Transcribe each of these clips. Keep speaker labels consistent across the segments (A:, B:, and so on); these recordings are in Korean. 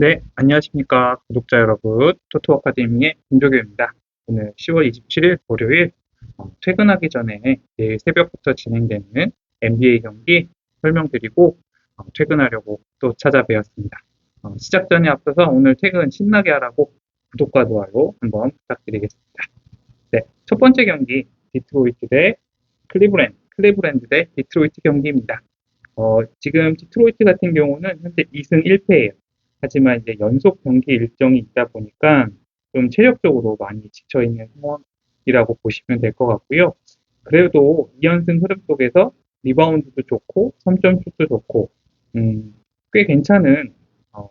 A: 네, 안녕하십니까. 구독자 여러분. 토토 아카데미의 김조교입니다. 오늘 10월 27일 월요일 어, 퇴근하기 전에 내일 새벽부터 진행되는 NBA 경기 설명드리고 어, 퇴근하려고 또 찾아뵈었습니다. 어, 시작 전에 앞서서 오늘 퇴근 신나게 하라고 구독과 좋아요 한번 부탁드리겠습니다. 네, 첫 번째 경기 디트로이트 대 클리브랜드, 클리브랜드 대 디트로이트 경기입니다. 어, 지금 디트로이트 같은 경우는 현재 2승 1패예요. 하지만 이제 연속 경기 일정이 있다 보니까 좀 체력적으로 많이 지쳐 있는 상황이라고 보시면 될 것 같고요. 그래도 2연승 흐름 속에서 리바운드도 좋고 3점 슛도 좋고 음, 꽤 괜찮은 어,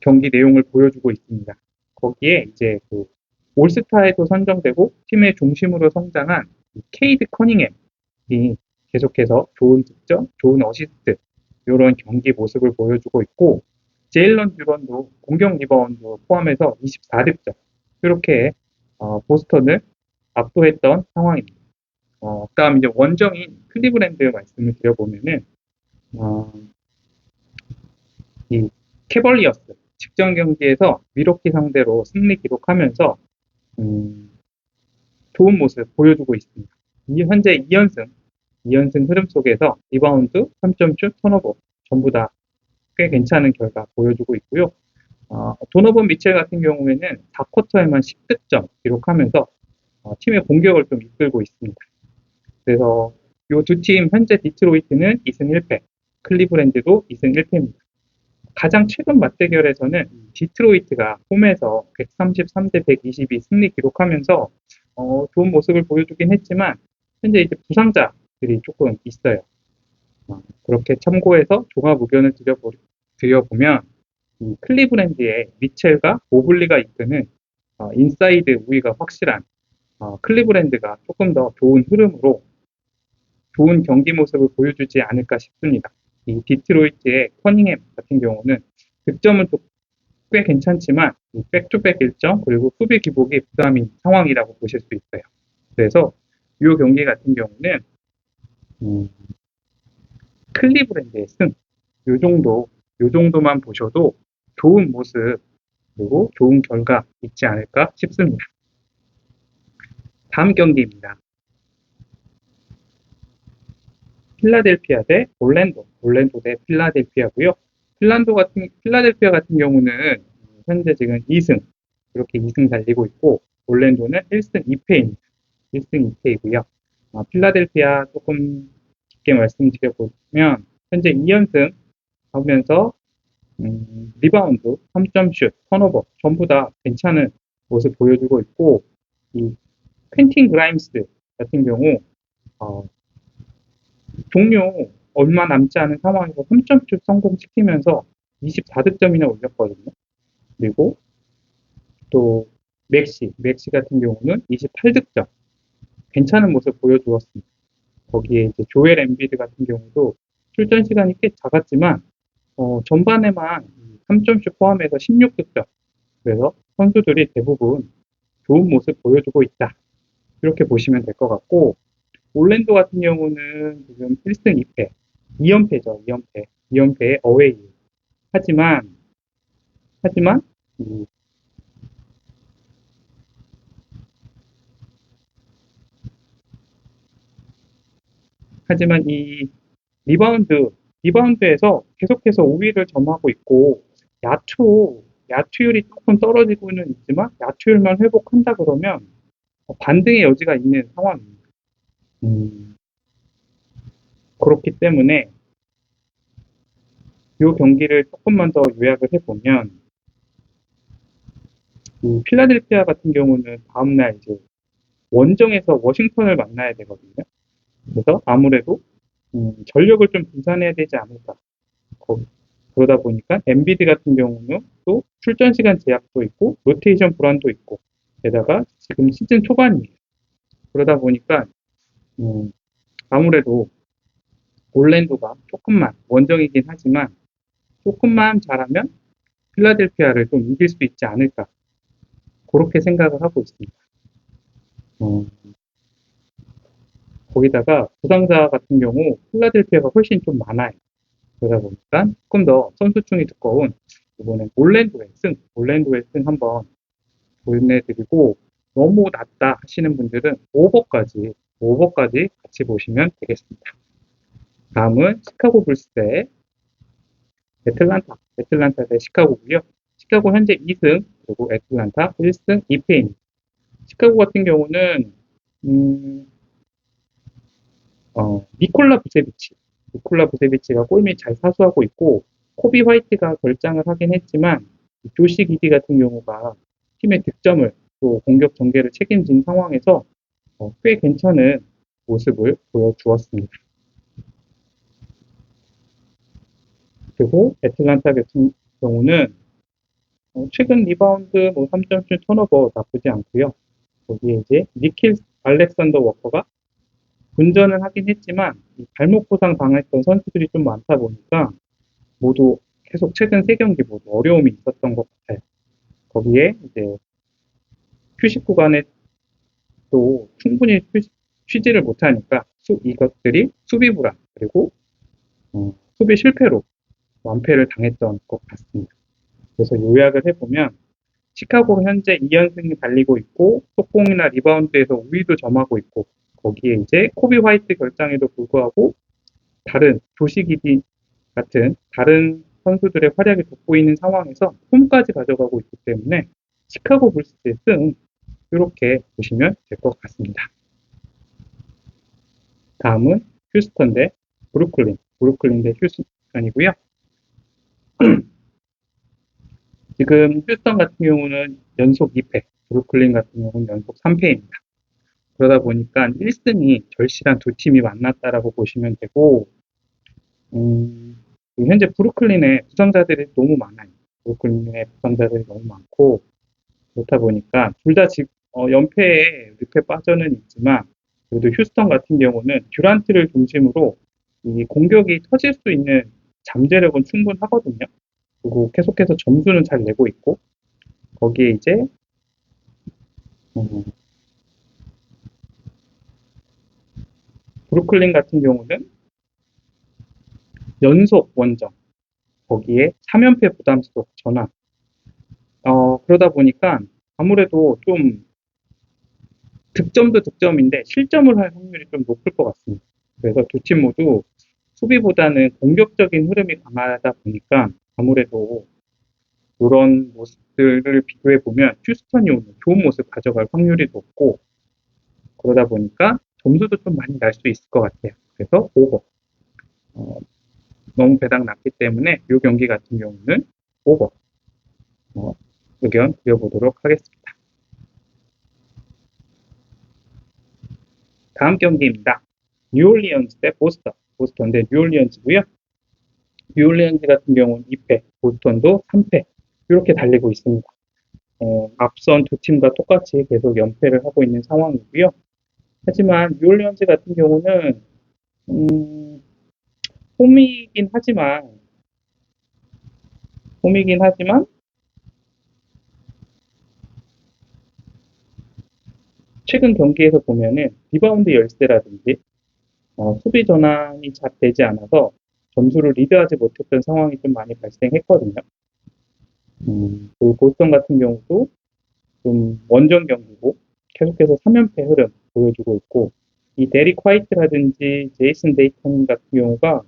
A: 경기 내용을 보여주고 있습니다. 거기에 이제 그 올스타에도 선정되고 팀의 중심으로 성장한 케이드 커닝햄이 계속해서 좋은 득점, 좋은 어시스트 이런 경기 모습을 보여주고 있고 제일런 듀런도 공격 리바운드 포함해서 24득점 이렇게 어, 보스턴을 압도했던 상황입니다. 어, 그다음 이제 원정인 클리브랜드 말씀을 드려보면은 어, 이 캐벌리어스 직전 경기에서 미러키 상대로 승리 기록하면서 음, 좋은 모습 보여주고 있습니다. 이 현재 2연승 2연승 흐름 속에서 리바운드, 3점슛, 턴오버 전부 다 꽤 괜찮은 결과 보여주고 있고요. 어, 도너번 미첼 같은 경우에는 4쿼터에만 10득점 기록하면서 어, 팀의 공격을 좀 이끌고 있습니다. 그래서 이 두 팀 현재 디트로이트는 2승 1패, 클리브랜드도 2승 1패입니다. 가장 최근 맞대결에서는 디트로이트가 홈에서 133대 122 승리 기록하면서 어, 좋은 모습을 보여주긴 했지만 현재 이제 부상자들이 조금 있어요. 어, 그렇게 참고해서 종합 의견을 드려보, 드려보면 이 클리브랜드의 미첼과 모블리가 이끄는 어, 인사이드 우위가 확실한 어, 클리브랜드가 조금 더 좋은 흐름으로 좋은 경기 모습을 보여주지 않을까 싶습니다. 이 디트로이트의 커닝햄 같은 경우는 득점은 꽤 괜찮지만 백투백 일정 그리고 수비 기복이 부담인 상황이라고 보실 수 있어요. 그래서 이 경기 같은 경우는 음, 클리브랜드의 승, 요 정도, 요 정도만 보셔도 좋은 모습, 그리고 좋은 결과 있지 않을까 싶습니다. 다음 경기입니다. 필라델피아 대 올랜도, 올랜도 대 필라델피아고요. 필란도 같은 필라델피아 같은 경우는 현재 지금 2승 이렇게 2승 달리고 있고 올랜도는 1승 2패입니다. 1승 2패이고요. 어, 필라델피아 조금 쉽게 말씀드려 보면 현재 2연승 하면서 음, 리바운드, 3점슛, 턴오버 전부 다 괜찮은 모습 보여주고 있고 이 퀸틴 그라임스 같은 경우 어, 종료 얼마 남지 않은 상황에서 3점슛 성공시키면서 24득점이나 올렸거든요. 그리고 또 맥시, 맥시 같은 경우는 28득점 괜찮은 모습 보여주었습니다. 거기에 이제 조엘 엠비드 같은 경우도 출전 시간이 꽤 작았지만 어, 전반에만 3점씩 포함해서 16득점. 그래서 선수들이 대부분 좋은 모습 보여주고 있다. 이렇게 보시면 될 것 같고 올랜도 같은 경우는 지금 1승 2패, 2연패죠. 2연패. 2연패의 어웨이. 하지만 하지만 이 하지만 이 리바운드, 리바운드에서 계속해서 우위를 점하고 있고, 야투, 야투율이 조금 떨어지고는 있지만, 야투율만 회복한다 그러면, 반등의 여지가 있는 상황입니다. 음, 그렇기 때문에, 이 경기를 조금만 더 요약을 해보면, 이 필라델피아 같은 경우는 다음날 이제 원정에서 워싱턴을 만나야 되거든요. 그래서 아무래도 음, 전력을 좀 분산해야 되지 않을까. 그러다 보니까 엔비드 같은 경우는 또 출전 시간 제약도 있고 로테이션 불안도 있고 게다가 지금 시즌 초반이에요. 그러다 보니까 음, 아무래도 올랜도가 조금만 원정이긴 하지만 조금만 잘하면 필라델피아를 좀 이길 수 있지 않을까 그렇게 생각을 하고 있습니다. 어, 거기다가 부상자 같은 경우 필라델피아가 훨씬 좀 많아요. 그러다 보니까 조금 더 선수층이 두꺼운 이번엔 올랜도의 승, 올랜도의 승 한번 보내드리고 너무 낮다 하시는 분들은 오버까지, 오버까지 같이 보시면 되겠습니다. 다음은 시카고 불스 대 애틀란타, 애틀란타 대 시카고고요. 시카고 현재 2승, 그리고 애틀란타 1승 2패입니다. 시카고 같은 경우는 음, 어, 니콜라 부세비치, 니콜라 부세비치가 골밑 잘 사수하고 있고 코비 화이트가 결장을 하긴 했지만 조시 기디 같은 경우가 팀의 득점을 또 공격 전개를 책임진 상황에서 어, 꽤 괜찮은 모습을 보여주었습니다. 그리고 애틀란타 같은 경우는 어, 최근 리바운드 뭐 3점슛 턴오버 나쁘지 않고요. 거기에 이제 니킬 알렉산더 워커가 분전을 하긴 했지만 이 발목 부상 당했던 선수들이 좀 많다 보니까 모두 계속 최근 세 경기 모두 어려움이 있었던 것 같아요. 거기에 이제 휴식 구간에 또 충분히 휴식, 쉬지를 못하니까 수, 이것들이 수비 불안 그리고 어, 수비 실패로 완패를 당했던 것 같습니다. 그래서 요약을 해보면 시카고 현재 2연승이 달리고 있고 속공이나 리바운드에서 우위도 점하고 있고 거기에 이제 코비 화이트 결장에도 불구하고 다른 조시기디 같은 다른 선수들의 활약이 돋보이는 상황에서 홈까지 가져가고 있기 때문에 시카고 불스의 승 이렇게 보시면 될 것 같습니다. 다음은 휴스턴 대 브루클린, 브루클린 대 휴스턴이고요. 지금 휴스턴 같은 경우는 연속 2패, 브루클린 같은 경우는 연속 3패입니다. 그러다 보니까 1승이 절실한 두 팀이 만났다라고 보시면 되고, 음, 현재 브루클린에 부상자들이 너무 많아요. 브루클린에 부상자들이 너무 많고, 그렇다 보니까 둘 다 지금 어, 연패에 늪에 빠져는 있지만, 그래도 휴스턴 같은 경우는 듀란트를 중심으로 이 공격이 터질 수 있는 잠재력은 충분하거든요. 그리고 계속해서 점수는 잘 내고 있고, 거기에 이제, 음, 브루클린 같은 경우는 연속 원정, 거기에 3연패 부담스럽 전환. 어, 그러다 보니까 아무래도 좀 득점도 득점인데 실점을 할 확률이 좀 높을 것 같습니다. 그래서 두 팀 모두 수비보다는 공격적인 흐름이 강하다 보니까 아무래도 이런 모습들을 비교해 보면 휴스턴이 오늘 좋은 모습 가져갈 확률이 높고 그러다 보니까 점수도 좀 많이 날 수 있을 것 같아요. 그래서 오버. 어, 너무 배당 낮기 때문에 이 경기 같은 경우는 오버. 어, 의견 드려보도록 하겠습니다. 다음 경기입니다. 뉴올리언즈 대 보스턴. 보스턴 대 뉴올리언즈고요. 뉴올리언즈 같은 경우는 2패, 보스턴도 3패 이렇게 달리고 있습니다. 어, 앞선 두 팀과 똑같이 계속 연패를 하고 있는 상황이고요. 하지만 뉴올리언즈 같은 경우는 음, 홈이긴 하지만 홈이긴 하지만 최근 경기에서 보면은 리바운드 열세라든지 어, 수비 전환이 잘 되지 않아서 점수를 리드하지 못했던 상황이 좀 많이 발생했거든요. 음, 그 보스턴 같은 경우도 좀 원정 경기고 계속해서 3연패 흐름 보여주고 있고 이 데릭 화이트라든지 제이슨 데이턴 같은 경우가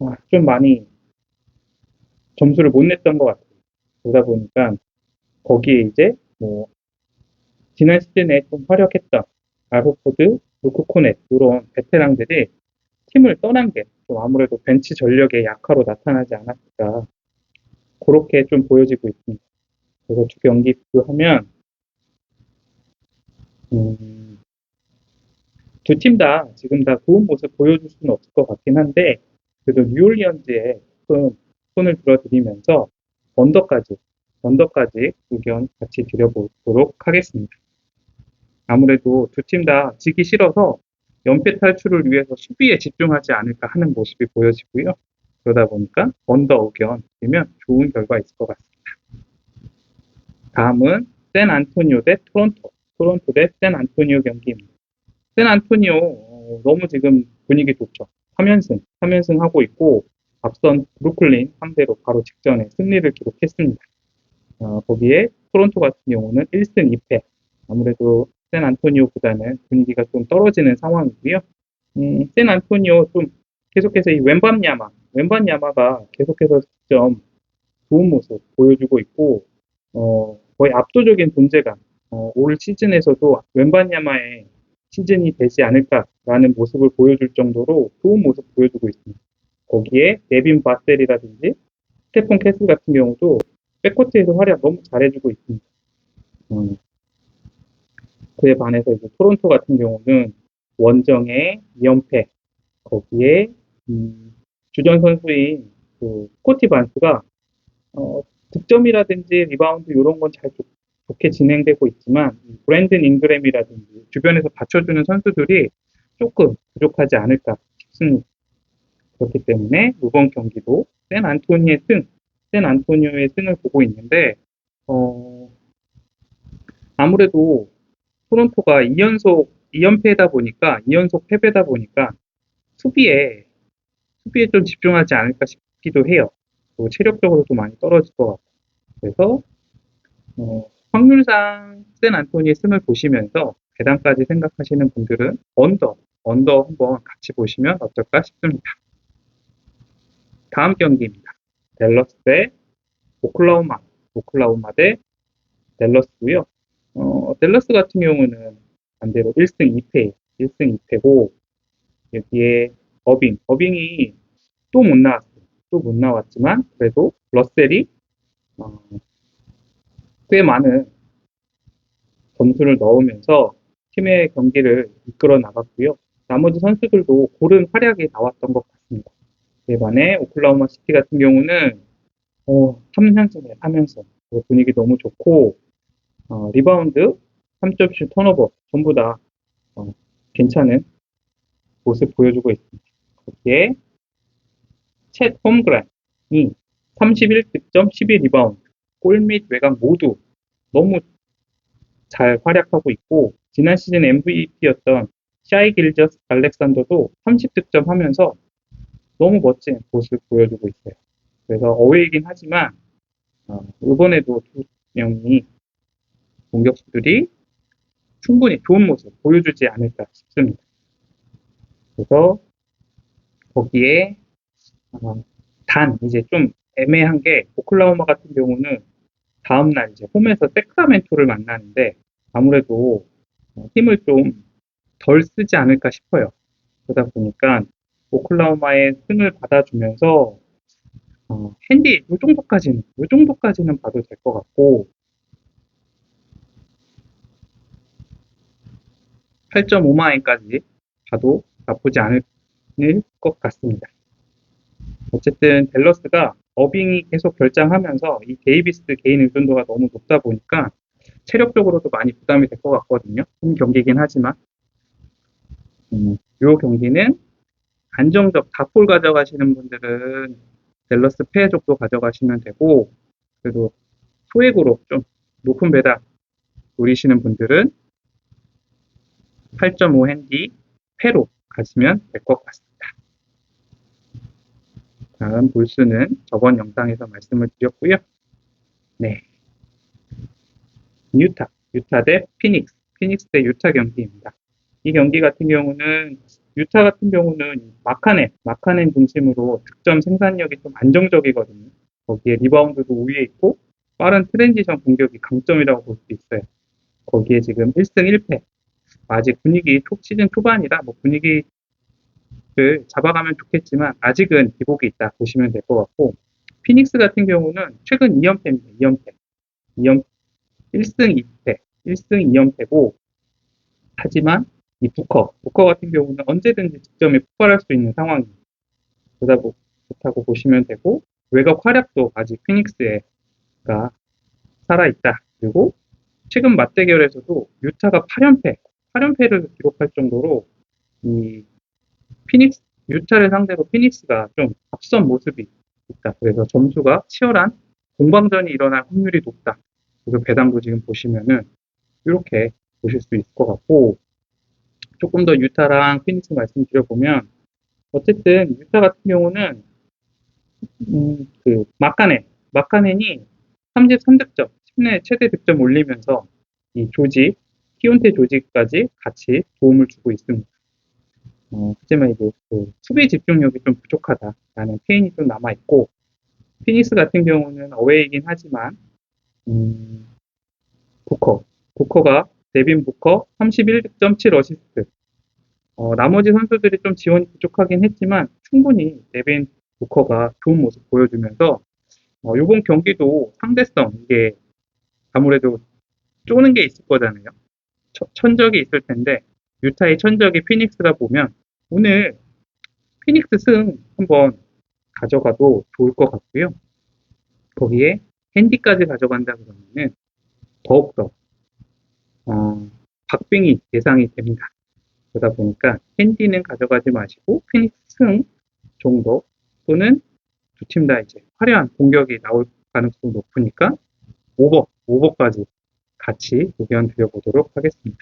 A: 아, 좀 많이 점수를 못 냈던 것 같아요. 그러다 보니까 거기에 이제 뭐 지난 시즌에 좀 활약했던 알호포드, 루크 코넷 이런 베테랑들이 팀을 떠난 게 좀 아무래도 벤치 전력의 약화로 나타나지 않았을까 그렇게 좀 보여지고 있습니다. 그래서 두 경기 비교하면 음, 두 팀 다 지금 다 좋은 모습 보여줄 수는 없을 것 같긴 한데 그래도 뉴올리언즈에 손, 손을 들어드리면서 언더까지 언더까지 의견 같이 드려보도록 하겠습니다. 아무래도 두 팀 다 지기 싫어서 연패 탈출을 위해서 수비에 집중하지 않을까 하는 모습이 보여지고요. 그러다 보니까 언더 의견 드리면 좋은 결과 있을 것 같습니다. 다음은 샌 안토니오 대 토론토, 토론토 대 샌 안토니오 경기입니다. 샌 안토니오 어, 너무 지금 분위기 좋죠. 3연승, 3연승 하고 있고 앞선 브루클린 상대로 바로 직전에 승리를 기록했습니다. 어, 거기에 토론토 같은 경우는 1승 2패. 아무래도 샌 안토니오보다는 분위기가 좀 떨어지는 상황이고요. 음, 샌 안토니오 좀 계속해서 이 웬밤야마, 웬밤야마가 계속해서 좀 좋은 모습 보여주고 있고, 어, 거의 압도적인 존재감, 어, 올 시즌에서도 웬밤야마의 시즌이 되지 않을까라는 모습을 보여줄 정도로 좋은 모습 보여주고 있습니다. 거기에 네빈 바셀이라든지 스테폰 캐슬 같은 경우도 백코트에서 활약 너무 잘해주고 있습니다. 음, 그에 반해서 이제 토론토 같은 경우는 원정의 2연패 거기에 음, 주전 선수인 그 스코티 반스가 어, 득점이라든지 리바운드 이런 건 잘 좋게 진행되고 있지만 이 브랜든 잉그램이라든지 주변에서 받쳐주는 선수들이 조금 부족하지 않을까 싶습니다. 그렇기 때문에 이번 경기도 샌 안토니의 승, 샌 안토니오의 승을 보고 있는데 어, 아무래도 토론토가 2연속 2연패다 보니까 2연속 패배다 보니까 수비에 수비에 좀 집중하지 않을까 싶기도 해요. 또 체력적으로도 많이 떨어질 것 같고 그래서 어, 확률상 샌 안토니의 승을 보시면서 배당까지 생각하시는 분들은 언더 언더 한번 같이 보시면 어떨까 싶습니다. 다음 경기입니다. 댈러스 대 오클라호마 오클라호마 대 댈러스고요. 어, 댈러스 같은 경우는 반대로 1승 2패, 1승 2패고, 여기에 어빙, 어빙이 또 못 나왔어요. 또 못 나왔지만, 그래도 러셀이, 어, 꽤 많은 점수를 넣으면서 팀의 경기를 이끌어 나갔고요. 나머지 선수들도 고른 활약이 나왔던 것 같습니다. 그에 반해 오클라호마 시티 같은 경우는 어, 3연승에 3연승. 분위기 너무 좋고 어, 리바운드, 3점슛, 턴오버 전부 다 어, 괜찮은 모습 보여주고 있습니다. 거기에 챗 홈그란이 31득점, 12리바운드, 골 및 외곽 모두 너무 잘 활약하고 있고 지난 시즌 MVP였던 샤이 길저스 알렉산더도 30득점 하면서 너무 멋진 모습을 보여주고 있어요. 그래서 어웨이긴 하지만 어, 이번에도 두 명이 공격수들이 충분히 좋은 모습 보여주지 않을까 싶습니다. 그래서 거기에 어, 단 이제 좀 애매한 게 오클라호마 같은 경우는 다음 날 이제 홈에서 세크라멘토를 만나는데 아무래도 어, 힘을 좀 덜 쓰지 않을까 싶어요. 그러다 보니까 오클라호마의 승을 받아주면서 어, 핸디 이 정도까지는 이 정도까지는 봐도 될 것 같고 8.5만원까지 가도 나쁘지 않을 것 같습니다. 어쨌든 댈러스가 어빙이 계속 결장하면서 이 데이비스 개인 의존도가 너무 높다 보니까 체력적으로도 많이 부담이 될 것 같거든요. 홈 경기긴 하지만 음, 이 경기는 안정적 다폴 가져가시는 분들은 패 정도 가져가시면 되고 그래도 소액으로 좀 높은 배당 노리시는 분들은 8.5 핸디 패로 가시면 될 것 같습니다. 다음 볼수는 저번 영상에서 말씀을 드렸고요. 네. 유타, 유타 대 피닉스, 피닉스 대 유타 경기입니다. 이 경기 같은 경우는 유타 같은 경우는 마카넨, 마카넨 중심으로 득점 생산력이 좀 안정적이거든요. 거기에 리바운드도 우위에 있고 빠른 트랜지션 공격이 강점이라고 볼 수 있어요. 거기에 지금 1승 1패, 아직 분위기 초, 시즌 초반이라 뭐 분위기 를 잡아가면 좋겠지만 아직은 기복이 있다 보시면 될 것 같고 피닉스 같은 경우는 최근 2연패입니다. 2연패. 2연 1승 2패. 1승 2연패고 하지만 이 부커, 부커 같은 경우는 언제든지 득점에 폭발할 수 있는 상황입니다. 그러다 보, 그렇다고 보시면 되고 외곽 활약도 아직 피닉스가 살아있다. 그리고 최근 맞대결에서도 유타가 8연패, 8연패를 기록할 정도로 이 피닉스 유타를 상대로 피닉스가 좀 앞선 모습이 있다. 그래서 점수가 치열한 공방전이 일어날 확률이 높다. 그래서 배당도 지금 보시면은 이렇게 보실 수 있을 것 같고 조금 더 유타랑 피닉스 말씀드려보면 어쨌든 유타 같은 경우는 음, 그 마카넨, 마카넨이 33득점, 10내 최대 득점 올리면서 이 조직, 키온테 조직까지 같이 도움을 주고 있습니다. 어, 하지만 이제 그 수비 집중력이 좀 부족하다라는 페인이 좀 남아 있고 피닉스 같은 경우는 어웨이긴 하지만 음, 부커, 부커가 데빈 부커 31득점 7어시스트. 어, 나머지 선수들이 좀 지원이 부족하긴 했지만 충분히 데빈 부커가 좋은 모습 보여주면서 어, 이번 경기도 상대성 이게 아무래도 쪼는 게 있을 거잖아요. 천- 천적이 있을 텐데 유타의 천적이 피닉스다 보면 오늘 피닉스 승 한번 가져가도 좋을 것 같고요. 거기에 핸디까지 가져간다 그러면은 더욱더 어, 박빙이 예상이 됩니다. 그러다 보니까 핸디는 가져가지 마시고 피닉스 승 정도 또는 두 팀 다 이제 화려한 공격이 나올 가능성이 높으니까 오버, 오버까지 같이 의견 드려보도록 하겠습니다.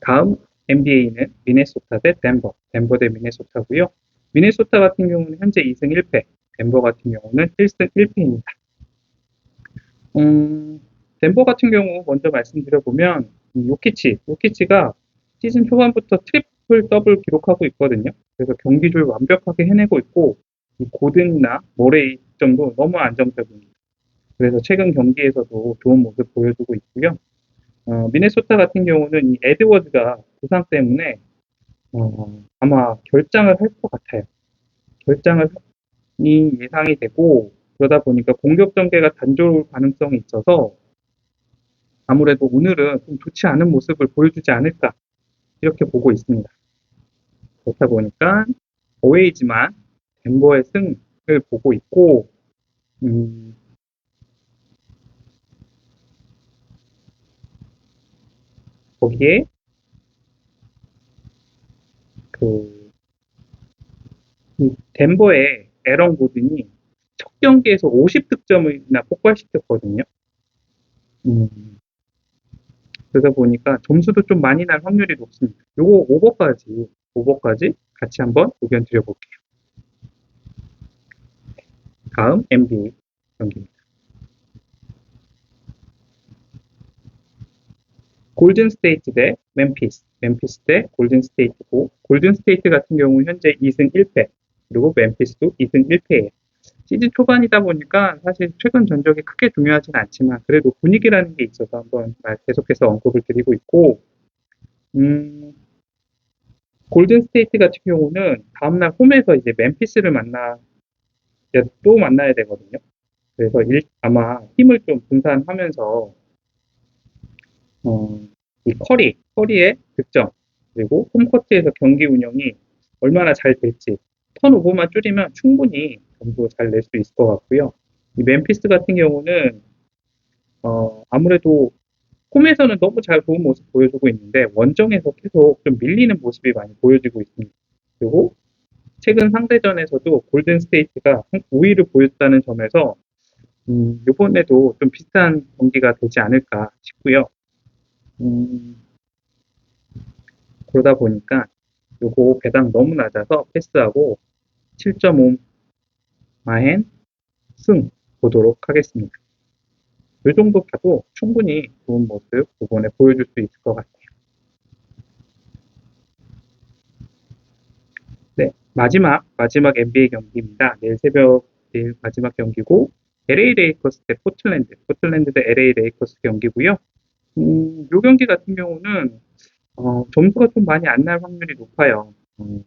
A: 다음 NBA는 미네소타 대 덴버, 덴버 대 미네소타고요. 미네소타 같은 경우는 현재 2승 1패, 덴버 같은 경우는 1승 1패입니다. 음, 덴버 같은 경우 먼저 말씀드려보면 이 요키치, 요키치가 시즌 초반부터 트리플 더블 기록하고 있거든요. 그래서 경기를 완벽하게 해내고 있고 이 고든이나 모레이 점도 너무 안정적입니다. 그래서 최근 경기에서도 좋은 모습 보여주고 있고요. 어, 미네소타 같은 경우는 이 에드워드가 부상 때문에 어, 아마 결장을 할 것 같아요. 결장을 이 예상이 되고 그러다 보니까 공격 전개가 단조로울 가능성이 있어서 아무래도 오늘은 좀 좋지 않은 모습을 보여주지 않을까 이렇게 보고 있습니다. 그렇다 보니까 어웨이지만 덴버의 승을 보고 있고 음, 거기에 그, 이 덴버의 에런 고든이 첫 경기에서 50득점이나 폭발시켰거든요. 음, 그러다 보니까 점수도 좀 많이 날 확률이 높습니다. 요거 오버까지, 오버까지 같이 한번 의견 드려볼게요. 다음 NBA 경기입니다. 골든 스테이트 대 멤피스, 멤피스 대 골든 스테이트고, 골든 스테이트 같은 경우는 현재 2승 1패, 그리고 멤피스도 2승 1패예요. 시즌 초반이다 보니까 사실 최근 전적이 크게 중요하진 않지만 그래도 분위기라는 게 있어서 한번 말- 계속해서 언급을 드리고 있고, 음, 골든 스테이트 같은 경우는 다음날 홈에서 이제 멤피스를 만나, 또 만나야 되거든요. 그래서 일- 아마 힘을 좀 분산하면서 어, 이 커리, 커리의 득점, 그리고 홈코트에서 경기 운영이 얼마나 잘 될지, 턴오버만 줄이면 충분히 점수 잘낼 수 있을 것 같고요. 이 멤피스 같은 경우는, 어, 아무래도 홈에서는 너무 잘 좋은 모습 보여주고 있는데, 원정에서 계속 좀 밀리는 모습이 많이 보여지고 있습니다. 그리고 최근 상대전에서도 골든 스테이트가 우위를 보였다는 점에서, 음, 이번에도 좀 비슷한 경기가 되지 않을까 싶고요. 음, 그러다 보니까 요거 배당 너무 낮아서 패스하고 7.5 마엔 승 보도록 하겠습니다. 이 정도 봐도 충분히 좋은 모습 이번에 보여줄 수 있을 것 같아요. 네, 마지막 마지막 NBA 경기입니다. 내일 새벽 내일 마지막 경기고 LA 레이커스 대 포틀랜드, 포틀랜드 대 LA 레이커스 경기고요. 음, 요 경기 같은 경우는 어, 점수가 좀 많이 안 날 확률이 높아요. 음,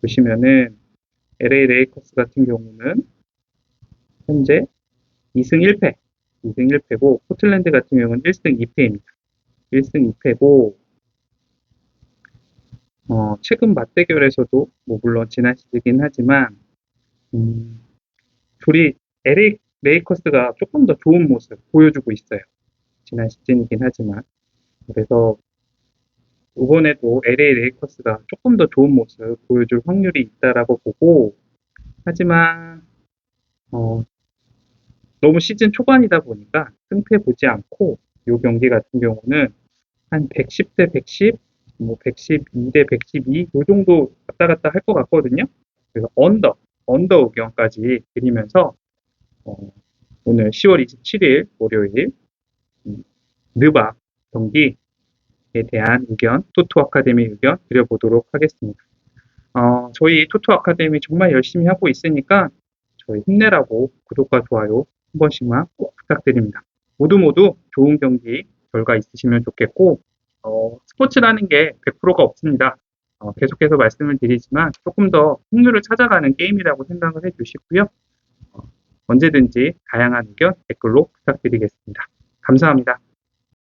A: 보시면은 LA 레이커스 같은 경우는 현재 2승 1패, 2승 1패고 포틀랜드 같은 경우는 1승 2패입니다. 1승 2패고 어, 최근 맞대결에서도 뭐 물론 지난 시즌이긴 하지만 음, 둘이 LA 레이커스가 조금 더 좋은 모습 보여주고 있어요. 지난 시즌이긴 하지만 그래서 이번에도 LA 레이커스가 조금 더 좋은 모습 보여줄 확률이 있다라고 보고 하지만 어, 너무 시즌 초반이다 보니까 승패 보지 않고 이 경기 같은 경우는 한 110대 110, 뭐 112대 112, 이 정도 왔다 갔다 할 것 같거든요. 그래서 언더, 언더 의견까지 드리면서 어, 오늘 10월 27일 월요일 음, 느바 경기에 대한 의견, 토토 아카데미 의견 드려보도록 하겠습니다. 어, 저희 토토 아카데미 정말 열심히 하고 있으니까 저희 힘내라고 구독과 좋아요 한 번씩만 꼭 부탁드립니다. 모두 모두 좋은 경기 결과 있으시면 좋겠고 어, 스포츠라는 게 100%가 없습니다. 어, 계속해서 말씀을 드리지만 조금 더 흥미를 찾아가는 게임이라고 생각을 해주시고요. 어, 언제든지 다양한 의견 댓글로 부탁드리겠습니다. 감사합니다.